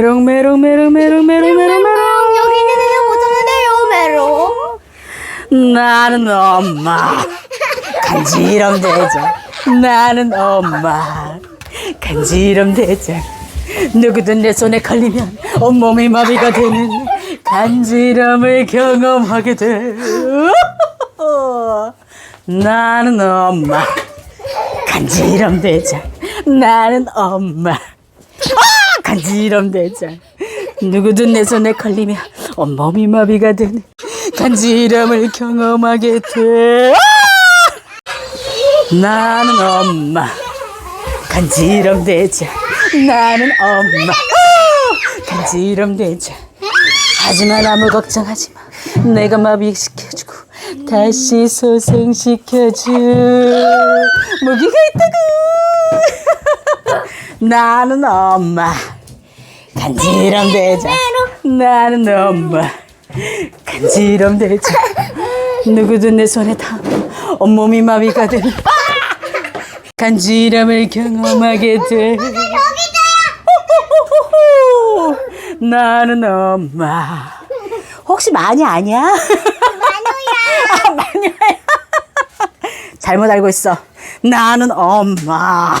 메롱 메롱 메롱 메롱 메롱 메롱 메롱 여기는 그냥 못하는데요, 메로. 나는 엄마 간지럼 대장 나는 엄마 간지럼 대장 누구든 내 손에 걸리면 온몸이 마비가 되는 간지럼을 경험하게 돼 나는 엄마 간지럼 대장 나는 엄마 아! 간지럼 대장 누구든 내 손에 걸리면 온몸이 마비가 되는 간지럼을 경험하게 돼. 아! 나는 엄마. 간지럼 대장 나는 엄마. 아! 간지럼 대장 하지만 아무 걱정하지 마. 내가 마비시켜주고 다시 소생시켜줘 무기가 있다고. 나는 엄마 간지럼 대장 나는 엄마. 간지럼 대장 누구든 내 손에 닿으면 온몸이 마비가 되는 간지럼을 경험하게 돼. 나는 엄마. 혹시 마녀 아니야? 마녀야. 마녀야. 잘못 알고 있어. 나는 엄마